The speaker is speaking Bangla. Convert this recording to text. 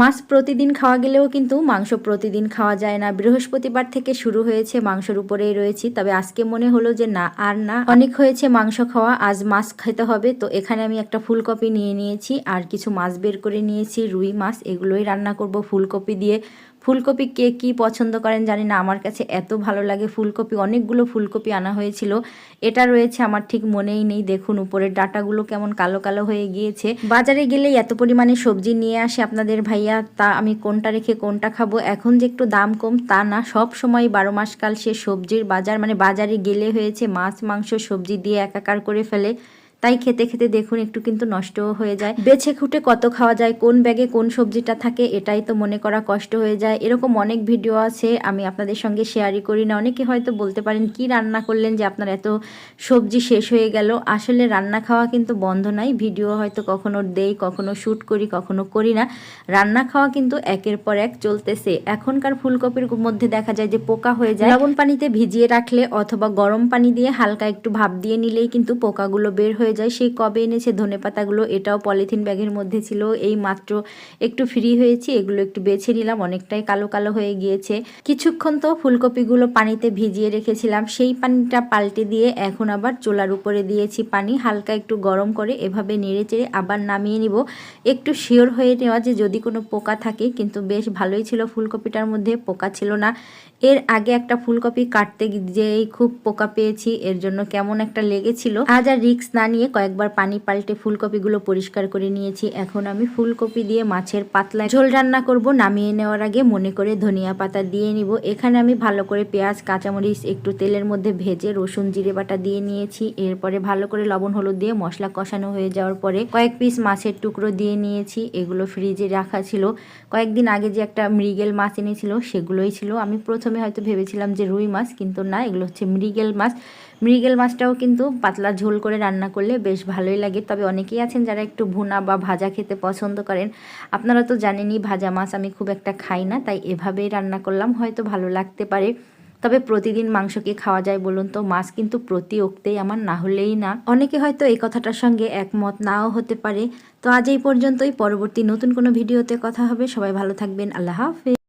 মাছ প্রতিদিন খাওয়া গেলেও কিন্তু মাংস প্রতিদিন খাওয়া যায় না। বৃহস্পতিবার থেকে শুরু হয়েছে মাংসর উপরেই রয়েছি। তবে আজকে মনে হলো যে না, আর না। অনেক হয়েছে মাংস খাওয়া, আজ মাছ খেতে হবে। তো এখানে আমি একটা ফুলকপি নিয়ে নিয়েছি, আর কিছু মাছ বের করে নিয়েছি, রুই মাছ। এগুলোই রান্না করব ফুলকপি দিয়ে। ফুলকপি কে কি পছন্দ করেন জানি না। আমার কাছে এত ভালো লাগে ফুলকপি। অনেকগুলো ফুলকপি আনা হয়েছিল। এটা রয়েছে আমার ঠিক মনেই নেই। দেখুন, উপরের ডাটাগুলো কেমন কালো কালো হয়ে গিয়েছে। বাজারে গেলে এত পরিমাণে সবজি নিয়ে আসে আপনাদের ভাইয়া। তা আমি কোনটা রেখে কোনটা খাব? এখন যে একটু দাম কম, তা না। সব সময় বারো মাসকাল সে সবজির বাজার মানে বাজারে গেলে হয়েছে মাছ, মাংস, সবজি দিয়ে একাকার করে ফেলে। তাই খেতে খেতে দেখুন একটু কিন্তু নষ্টও হয়ে যায়। বেছে খুঁটে কত খাওয়া যায় কোন ব্যাগে কোন সবজিটা থাকে এটাই তো মনে করা কষ্ট হয়ে যায়। এরকম অনেক ভিডিও আছে আমি আপনাদের সঙ্গে শেয়ারই করি না। অনেকে হয়তো বলতে পারেন কি রান্না করলেন যে আপনার এত সবজি শেষ হয়ে গেল? আসলে রান্না খাওয়া কিন্তু বন্ধ নাই। ভিডিও হয়তো কখনো দেই কখনো শ্যুট করি কখনো করি না। রান্না খাওয়া কিন্তু একের পর এক চলতেছে। এখনকার ফুলকপির মধ্যে দেখা যায় যে পোকা হয়ে যায়। লবণ পানিতে ভিজিয়ে রাখলে অথবা গরম পানি দিয়ে হালকা একটু ভাপ দিয়ে নিলেই কিন্তু পোকাগুলো বের হয়ে যায় সেই কবে এনেছে ধনে পাতাগুলো? এটাও পলিথিন ব্যাগের মধ্যে ছিল। এই মাত্র একটু ফ্রি হয়েছি, এগুলো একটু বেছে নিলাম, অনেকটাই কালো কালো হয়ে গিয়েছে। কিছুক্ষণ তো ফুলকপিগুলো পানিতে ভিজিয়ে রেখেছিলাম। সেই পানিটা পাল্টে দিয়ে এখন আবার চুলার উপরে দিয়েছি পানি। হালকা একটু গরম করে এভাবে নেড়ে চেড়ে আবার নামিয়ে নিব। একটু শিওর হয়ে নেওয়া যে যদি কোনো পোকা থাকে, কিন্তু বেশ ভালোই ছিল ফুলকপিটার মধ্যে, পোকা ছিল না। এর আগে একটা ফুলকপি কাটতে যেই খুব পোকা পেয়েছি, এর জন্য কেমন একটা লেগেছিল। আজ আর রিক্স না নিয়ে কয়েকবার পানি পাল্টে ফুলকপিগুলো পরিষ্কার করে নিয়েছি। এখন আমি ফুলকপি দিয়ে মাছের পাতলা ঝোল রান্না করব। নামিয়ে নেওয়ার আগে মনে করে ধনিয়া পাতা দিয়ে নিব। এখানে আমি ভালো করে পেঁয়াজ, কাঁচামরিচ, একটু তেলের মধ্যে ভেজে রসুন, জিরে বাটা দিয়ে নিয়েছি। এরপরে ভালো করে লবণ, হলুদ দিয়ে মশলা কষানো হয়ে যাওয়ার পরে কয়েক পিস মাছের টুকরো দিয়ে নিয়েছি। এগুলো ফ্রিজে রাখা ছিল। কয়েকদিন আগে যে একটা মৃগেল মাছ এনেছিল, সেগুলোই ছিল। আমি প্রথমে হয়তো ভেবেছিলাম যে রুই মাছ, কিন্তু না, এগুলো হচ্ছে মৃগেল মাছ। মৃগেল মাছটাও কিন্তু পাতলা ঝোল করে রান্না করলে বেশ ভালোই লাগে। তবে অনেকেই আছেন যারা একটু ভুনা বা ভাজা খেতে পছন্দ করেন। আপনারা তো জানেনই ভাজা মাছ আমি খুব একটা খাই না, তাই এভাবেই রান্না করলাম, হয়তো ভালো লাগতে পারে। তবে প্রতিদিন মাংস কি খাওয়া যায় বলুন তো? মাছ কিন্তু প্রতি ওক্তেই আমার, না হলেই না। অনেকে হয়তো এই কথাটার সঙ্গে একমত নাও হতে পারে। তো আজ এই পর্যন্তই, পরবর্তী নতুন কোনো ভিডিওতে কথা হবে। সবাই ভালো থাকবেন, আল্লাহ হাফেজ।